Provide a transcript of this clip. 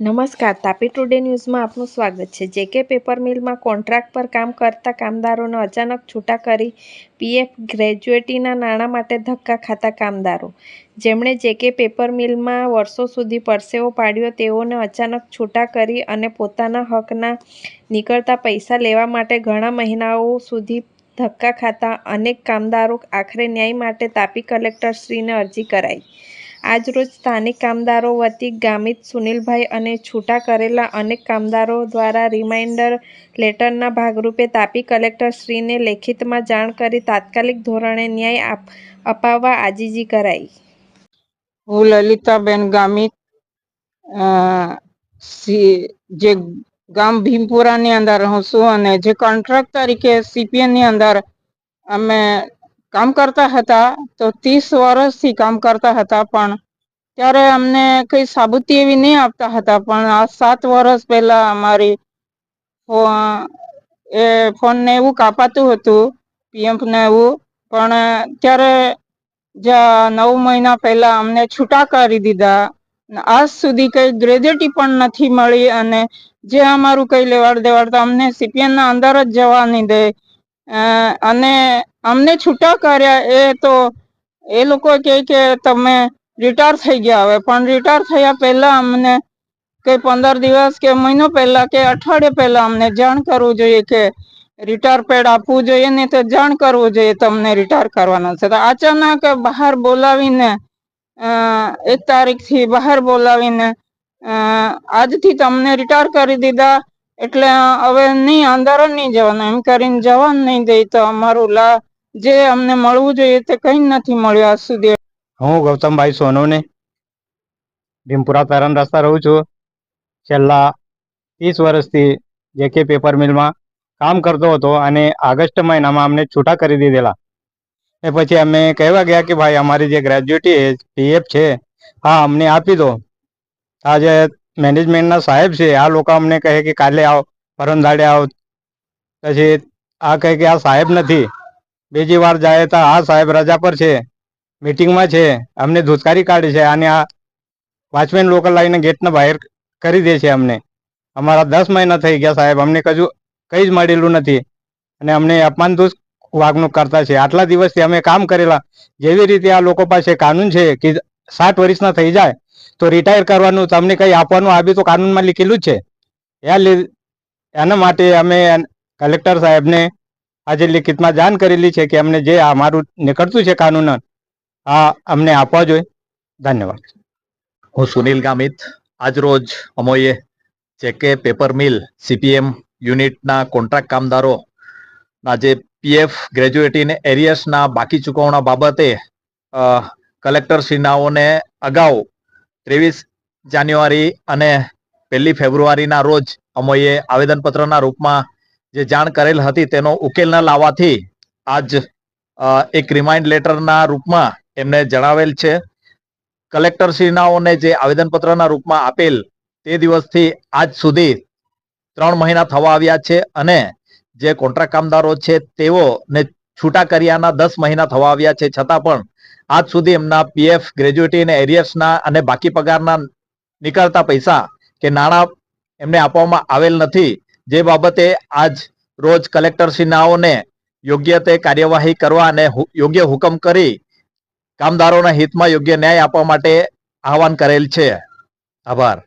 નમસ્કાર, તાપી ટુડે ન્યૂઝમાં આપનું સ્વાગત છે. જેકે પેપર મિલમાં કોન્ટ્રાક્ટ પર કામ કરતા કામદારોને અચાનક છૂટા કરી પીએફ ગ્રેજ્યુએટીના નાણાં માટે ધક્કા ખાતા કામદારો. જેમણે જેકે પેપર મિલમાં વર્ષો સુધી પરસેવો પાડ્યો, તેઓને અચાનક છૂટા કરી અને પોતાના હકના નીકળતા પૈસા લેવા માટે ઘણા મહિનાઓ સુધી ધક્કા ખાતા અનેક કામદારો આખરે ન્યાય માટે તાપી કલેક્ટરશ્રીને અરજી કરાઈ. આજરોજ સ્થાનિક કામદારો વતી ગામિત સુનિલભાઈ અને છૂટા કરેલા અનેક કામદારો દ્વારા રિમાઇન્ડર લેટરના ભાગરૂપે તાપી કલેક્ટરશ્રીને લેખિતમાં જાણ કરી તાત્કાલિક ધોરણે ન્યાય અપાવવા આજીજી કરાઈ. હું લલિતાબેન ગામિત જે ગામ ભીમપુરાની અંદર હું છું અને જે કોન્ટ્રાક્ટ તરીકે સીપીએનની અંદર અમે કામ કરતા હતા તો ત્રીસ વર્ષથી કામ કરતા હતા પણ ત્યારે અમને કઈ સાબુતી એવી નહીં આપતા હતા પણ આ સાત વર્ષ પહેલા અમારી એ ફોનને એવું કાપાતું હતું પીએફ ને એવું, પણ ત્યારે જ્યાં નવ મહિના પહેલા અમને છૂટા કરી દીધા. આજ સુધી કઈ ગ્રેજ્યુટી પણ નથી મળી અને જે અમારું કઈ લેવાડ દેવાડ તો અમને સીપીએમના અંદર જ જવા નહીં દે. અને અમને છૂટા કર્યા એ તો, એ લોકો કહે કે તમે રિટાયર થઈ ગયા હવે. પણ રિટાયર થયા પહેલા અમને કે પંદર દિવસ કે મહિનો પહેલા કે અઠવાડિયે પહેલા અમને જાણ કરવું જોઈએ કે રિટાયર પેડ આપવું જોઈએ ને તો જાણ કરવું જોઈએ તમને રિટાયર કરવાના છે. તો અચાનક બહાર બોલાવીને એક તારીખથી બહાર બોલાવીને આજથી તમને રિટાયર કરી દીધા. એટલે હવે નહીં અંધારણ નહીં જવાનું. એમ કરીને જવાનું નહીં દે તો અમારું લા, જે અમને મળવું જોઈએ તે કંઈ નથી મળ્યું આજ સુધી. હું ગૌતમભાઈ સોનોને ભીમપુરા તરણ રસ્તા રહું છું. છેલ્લા ત્રીસ વર્ષથી જેકે પેપર મિલમાં કામ કરતો હતો અને ઓગસ્ટ મહિનામાં અમને છૂટા કરી દીધેલા. એ પછી અમે કહેવા ગયા કે ભાઈ અમારી જે ગ્રેજ્યુટી પીએફ છે, હા અમને આપી દો. આજે મેનેજમેન્ટના સાહેબ છે, આ લોકો અમને કહે કે કાલે આવો પરમ આવો. પછી આ કહે કે આ સાહેબ નથી. બીજી વાર જાય તો આ સાહેબ રજા પર છે મિટિંગમાં છે, અમને ધુતકારી કાઢી છે, અને આ વોચમેન લોકો લાવીને ગેટના બહાર કરી દે છે અમને. અમારા દસ મહિના થઈ ગયા સાહેબ, અમને કજુ, કંઈ જ મળેલું નથી. અને અમને અપમાન અપમાનદુષ વાગણુક કરતા છે. આટલા દિવસથી અમે કામ કરેલા. જેવી રીતે આ લોકો પાસે કાનૂન છે કે સાઠ વર્ષના થઈ જાય તો રિટાયર કરવાનું, તમને કંઈ આપવાનું આવ્યું તો કાનૂનમાં લીખેલું જ છે. એના માટે અમે કલેક્ટર સાહેબને આજે લિખિતમાં જાણ કરેલી છે કે અમને જે અમારું નીકળતું છે કાનૂન, આ અમને આપવા જોઈએ. ધન્યવાદ. હું સુનિલ ગામિત. આજરોજ અમોએ જેકે પેપર મિલ સીપીએમ યુનિટના કોન્ટ્રાક્ટ કામદારો ના જે પીએફ ગ્રેજ્યુએટી ને એરિયસના બાકી ચૂકવણા બાબતે કલેક્ટરશ્રીનાઓને કલેક્ટર શ્રીનાઓને અગાઉ ત્રેવીસ જાન્યુઆરી અને પહેલી ફેબ્રુઆરીના રોજ અમોએ આવેદનપત્રના રૂપમાં જે જાણ કરેલ હતી તેનો ઉકેલ ન લાવવાથી આજ એક રિમાઇન્ડ લેટરના રૂપમાં એમને જણાવેલ છે. કલેક્ટર શ્રીનાઓને જે આવેદનપત્રના રૂપમાં આપેલ તે દિવસથી આજ સુધી ત્રણ મહિના થવા આવ્યા છે અને જે કોન્ટ્રાક્ટ કામદારો છે તેઓને છૂટા કર્યાના દસ મહિના થવા આવ્યા છે. છતાં પણ આજ સુધી એમના પીએફ ગ્રેજ્યુએટી અને એરિયર્સના અને બાકી પગારના નીકળતા પૈસા કે નાણાં એમને આપવામાં આવેલ નથી. જે બાબતે આજ રોજ કલેક્ટરશ્રીનાઓને યોગ્ય તે કાર્યવાહી કરવા અને યોગ્ય હુકમ કરી કામદારોના હિતમાં યોગ્ય ન્યાય આપવા માટે આહવાન કરેલ છે. આભાર.